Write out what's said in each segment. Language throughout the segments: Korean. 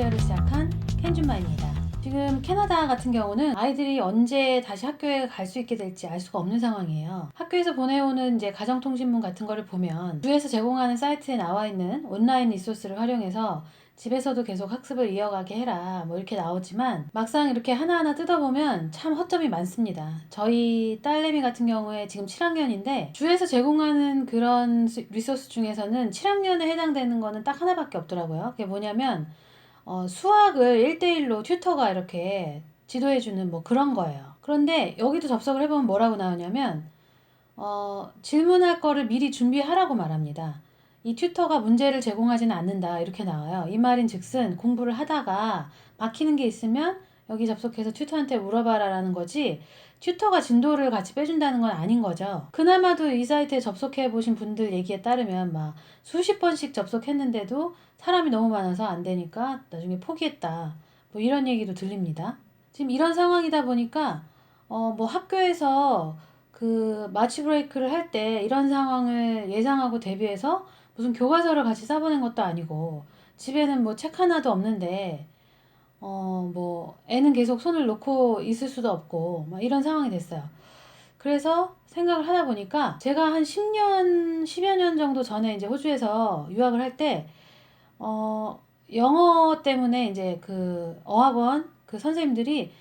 커리어를 시작한 켄준마입니다. 지금 캐나다 같은 경우는 아이들이 언제 다시 학교에 갈 수 있게 될지 알 수가 없는 상황이에요. 학교에서 보내오는 이제 가정통신문 같은 거를 보면 주에서 제공하는 사이트에 나와 있는 온라인 리소스를 활용해서 집에서도 계속 학습을 이어가게 해라 뭐 이렇게 나오지만 막상 이렇게 하나하나 뜯어보면 참 허점이 많습니다. 저희 딸내미 같은 경우에 지금 7학년인데 주에서 제공하는 그런 수- 리소스 중에서는 7학년에 해당되는 거는 딱 하나밖에 없더라고요. 그게 뭐냐면 어, 수학을 1대1로 튜터가 이렇게 지도해주는 뭐 그런 거예요. 그런데 여기도 접속을 해보면 뭐라고 나오냐면 어, 질문할 거를 미리 준비하라고 말합니다. 이 튜터가 문제를 제공하지는 않는다 이렇게 나와요. 이 말인 즉슨 공부를 하다가 막히는 게 있으면 여기 접속해서 튜터한테 물어봐라라는 거지 튜터가 진도를 같이 빼준다는 건 아닌 거죠. 그나마도 이 사이트에 접속해 보신 분들 얘기에 따르면 막 수십 번씩 접속했는데도 사람이 너무 많아서 안 되니까 나중에 포기했다. 뭐 이런 얘기도 들립니다. 지금 이런 상황이다 보니까 어 뭐 학교에서 그 마치 브레이크를 할 때 이런 상황을 예상하고 대비해서 무슨 교과서를 같이 써보낸 것도 아니고 집에는 뭐 책 하나도 없는데 어 뭐 애는 계속 손을 놓고 있을 수도 없고 막 이런 상황이 됐어요. 그래서 생각을 하다 보니까 제가 한 10년, 10여 년 정도 전에 이제 호주에서 유학을 할 때, 어, 영어 때문에 이제 그 어학원 그 선생님들이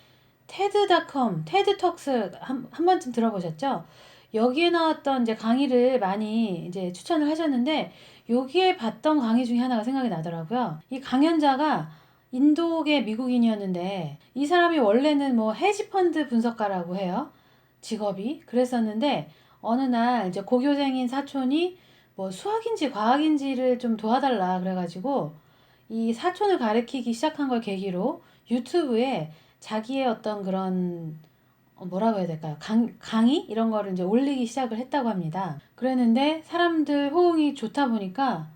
테드닷컴, 테드톡스 한, 한 번쯤 들어보셨죠? 여기에 나왔던 이제 강의를 많이 이제 추천을 하셨는데, 여기에 봤던 강의 중에 하나가 생각이 나더라고요. 이 강연자가 인도계 미국인이었는데, 이 사람이 원래는 뭐 헤지펀드 분석가라고 해요. 직업이 그랬었는데 어느 날 이제 고교생인 사촌이 뭐 수학인지 과학인지를 좀 도와달라 그래가지고 이 사촌을 가르치기 시작한 걸 계기로 유튜브에 자기의 어떤 그런 어, 뭐라고 해야 될까요? 강, 강의 이런 거를 이제 올리기 시작을 했다고 합니다. 그랬는데 사람들 호응이 좋다 보니까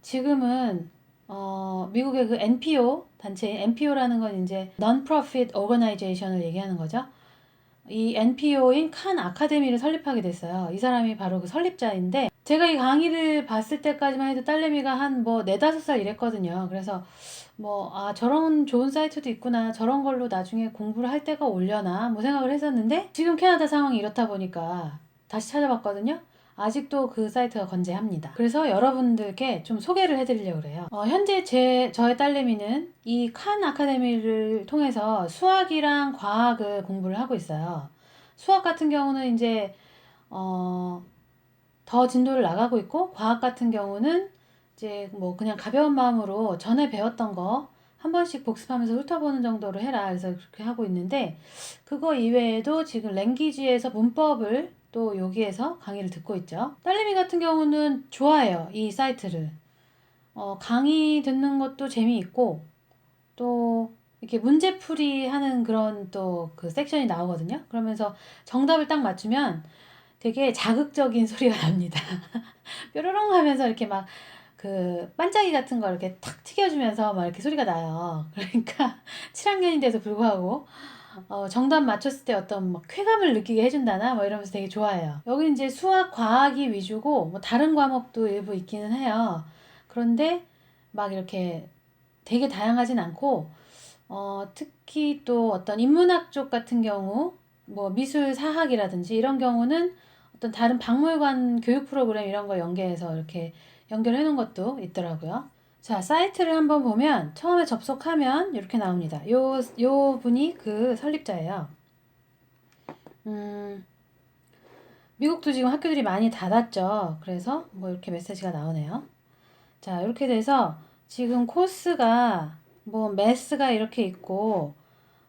지금은 어, 미국의 그 NPO 단체 NPO라는 건 이제 Non-Profit Organization을 얘기하는 거죠. 이 NPO인 칸 아카데미를 설립하게 됐어요. 이 사람이 바로 그 설립자인데 제가 이 강의를 봤을 때까지만 해도 딸내미가 한 뭐 네다섯 살 이랬거든요. 그래서 뭐 아 저런 좋은 사이트도 있구나. 저런 걸로 나중에 공부를 할 때가 올려나 뭐 생각을 했었는데 지금 캐나다 상황이 이렇다 보니까 다시 찾아봤거든요. 아직도 그 사이트가 건재합니다. 그래서 여러분들께 좀 소개를 해드리려고 그래요. 어, 현재 제 저의 딸내미는 이 칸 아카데미를 통해서 수학이랑 과학을 공부를 하고 있어요. 수학 같은 경우는 이제 어, 더 진도를 나가고 있고 과학 같은 경우는 이제 뭐 그냥 가벼운 마음으로 전에 배웠던 거 한 번씩 복습하면서 훑어보는 정도로 해라. 그래서 그렇게 하고 있는데 그거 이외에도 지금 랭귀지에서 문법을 또 여기에서 강의를 듣고 있죠. 딸내미 같은 경우는 좋아해요. 이 사이트를. 어, 강의 듣는 것도 재미있고 또 이렇게 문제풀이 하는 그런 또 그 섹션이 나오거든요. 그러면서 정답을 딱 맞추면 되게 자극적인 소리가 납니다. 뾰로롱 하면서 이렇게 막 그 반짝이 같은 거 이렇게 탁 튀겨주면서 막 이렇게 소리가 나요. 그러니까 7학년인데도 불구하고 어, 정답 맞췄을 때 어떤 막 쾌감을 느끼게 해준다나 뭐 이러면서 되게 좋아해요. 여기 이제 수학, 과학이 위주고 뭐 다른 과목도 일부 있기는 해요. 그런데 막 이렇게 되게 다양하진 않고 어, 특히 또 어떤 인문학 쪽 같은 경우 뭐 미술 사학이라든지 이런 경우는 어떤 다른 박물관 교육 프로그램 이런 거 연계해서 이렇게 연결해 놓은 것도 있더라고요. 자, 사이트를 한번 보면 처음에 접속하면 이렇게 나옵니다. 요, 요 분이 그 설립자예요. 음, 미국도 지금 학교들이 많이 닫았죠. 그래서 뭐 이렇게 메시지가 나오네요. 자, 이렇게 돼서 지금 코스가 뭐 매스가 이렇게 있고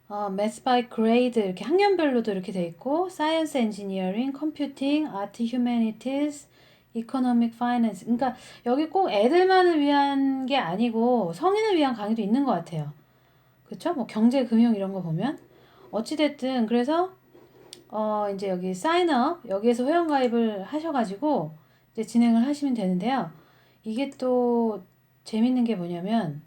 어, 매스 바이 그레이드 이렇게 학년별로도 이렇게 돼 있고 사이언스 엔지니어링, 컴퓨팅, 아트 휴머니티스, 이코노믹 파이낸스. 그러니까 여기 꼭 애들만을 위한 게 아니고 성인을 위한 강의도 있는 것 같아요. 그쵸? 뭐 경제, 금융 이런 거 보면 어찌 됐든 그래서 어 이제 여기 사인업 여기에서 회원 가입을 하셔가지고 이제 진행을 하시면 되는데요. 이게 또 재밌는 게 뭐냐면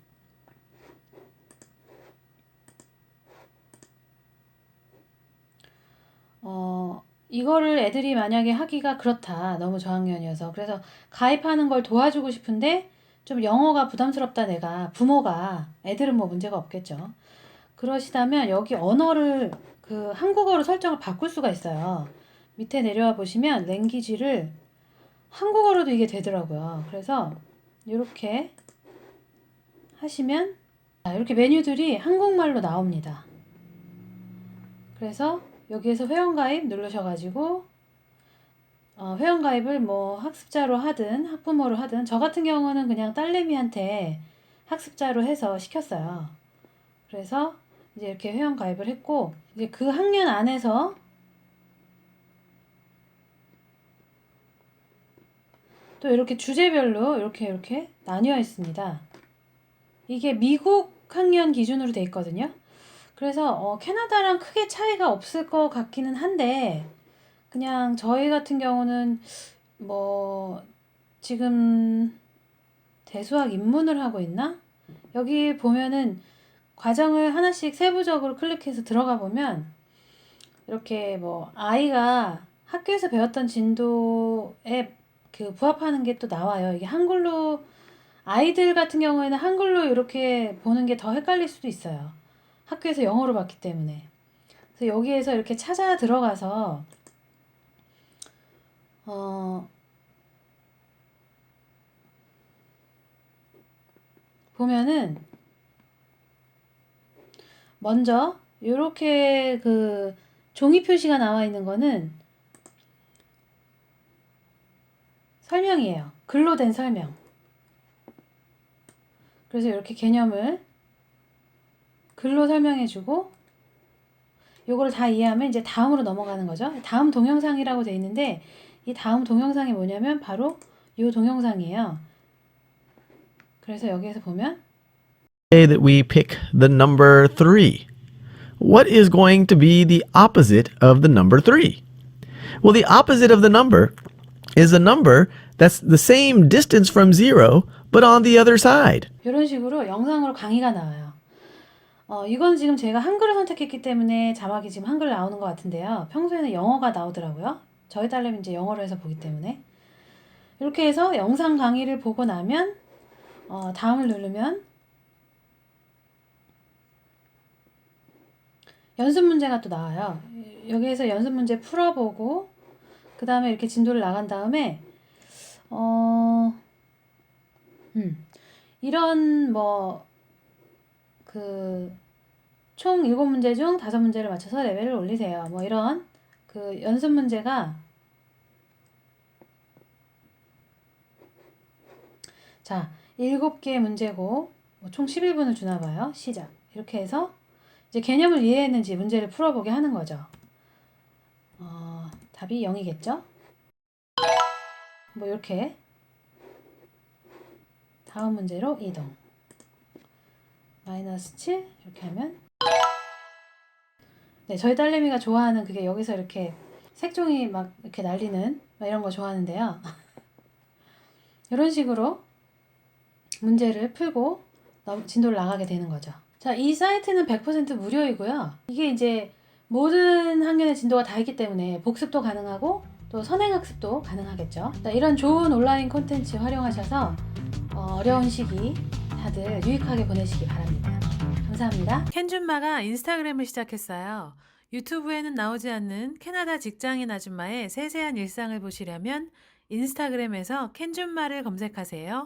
어 이거를 애들이 만약에 하기가 그렇다. 너무 저학년이어서. 그래서 가입하는 걸 도와주고 싶은데 좀 영어가 부담스럽다 내가 부모가 애들은 뭐 문제가 없겠죠. 그러시다면 여기 언어를 그 한국어로 설정을 바꿀 수가 있어요. 밑에 내려와 보시면 랭귀지를 한국어로도 이게 되더라고요. 그래서 이렇게 하시면 자, 이렇게 메뉴들이 한국말로 나옵니다. 그래서 여기에서 회원가입 누르셔가지고 어, 회원가입을 뭐 학습자로 하든 학부모로 하든 저 같은 경우는 그냥 딸내미한테 학습자로 해서 시켰어요. 그래서 이제 이렇게 회원가입을 했고 이제 그 학년 안에서 또 이렇게 주제별로 이렇게 이렇게 나뉘어 있습니다. 이게 미국 학년 기준으로 돼 있거든요. 그래서 어, 캐나다랑 크게 차이가 없을 것 같기는 한데 그냥 저희 같은 경우는 뭐 지금 대수학 입문을 하고 있나? 여기 보면은 과정을 하나씩 세부적으로 클릭해서 들어가 보면 이렇게 뭐 아이가 학교에서 배웠던 진도에 그 부합하는 게 또 나와요. 이게 한글로 아이들 같은 경우에는 한글로 이렇게 보는 게 더 헷갈릴 수도 있어요. 학교에서 영어로 봤기 때문에. 그래서 여기에서 이렇게 찾아 들어가서 어 보면은 먼저 요렇게 그 종이 표시가 나와 있는 거는 설명이에요. 글로 된 설명. 그래서 이렇게 개념을 글로 설명해 주고 요거를 다 이해하면 이제 다음으로 넘어가는 거죠. 다음 동영상이라고 돼 있는데 이 다음 동영상이 뭐냐면 바로 요 동영상이에요. 그래서 여기에서 보면 say that we pick the number 3. What is going to be the opposite of the number 3? Well, the opposite of the number is a number that's the same distance from 0 but on the other side. 이런 식으로 영상으로 강의가 나와요. 어, 이건 지금 제가 한글을 선택했기 때문에 자막이 지금 한글 나오는 것 같은데요. 평소에는 영어가 나오더라고요. 저희 딸내미 이제 영어로 해서 보기 때문에. 이렇게 해서 영상 강의를 보고 나면, 어, 다음을 누르면, 연습 문제가 또 나와요. 여기에서 연습 문제 풀어보고, 그 다음에 이렇게 진도를 나간 다음에, 어, 음, 이런 뭐, 그, 총 7문제 중 5문제를 맞춰서 레벨을 올리세요. 뭐 이런 그 연습 문제가 자, 7개의 문제고 뭐 총 11분을 주나 봐요. 시작. 이렇게 해서 이제 개념을 이해했는지 문제를 풀어보게 하는 거죠. 어, 답이 0이겠죠? 뭐 이렇게 다음 문제로 이동. 마이너스 7 이렇게 하면 네, 저희 딸내미가 좋아하는 그게 여기서 이렇게 색종이 막 이렇게 날리는 막 이런 거 좋아하는데요. 이런 식으로 문제를 풀고 너- 진도를 나가게 되는 거죠. 자, 이 사이트는 100% 무료이고요. 이게 이제 모든 학년의 진도가 다 있기 때문에 복습도 가능하고 또 선행학습도 가능하겠죠. 자, 이런 좋은 온라인 콘텐츠 활용하셔서 어, 어려운 시기 다들 유익하게 보내시기 바랍니다. 감사합니다. 켄준마가 인스타그램을 시작했어요. 유튜브에는 나오지 않는 캐나다 직장인 아줌마의 세세한 일상을 보시려면 인스타그램에서 켄준마를 검색하세요.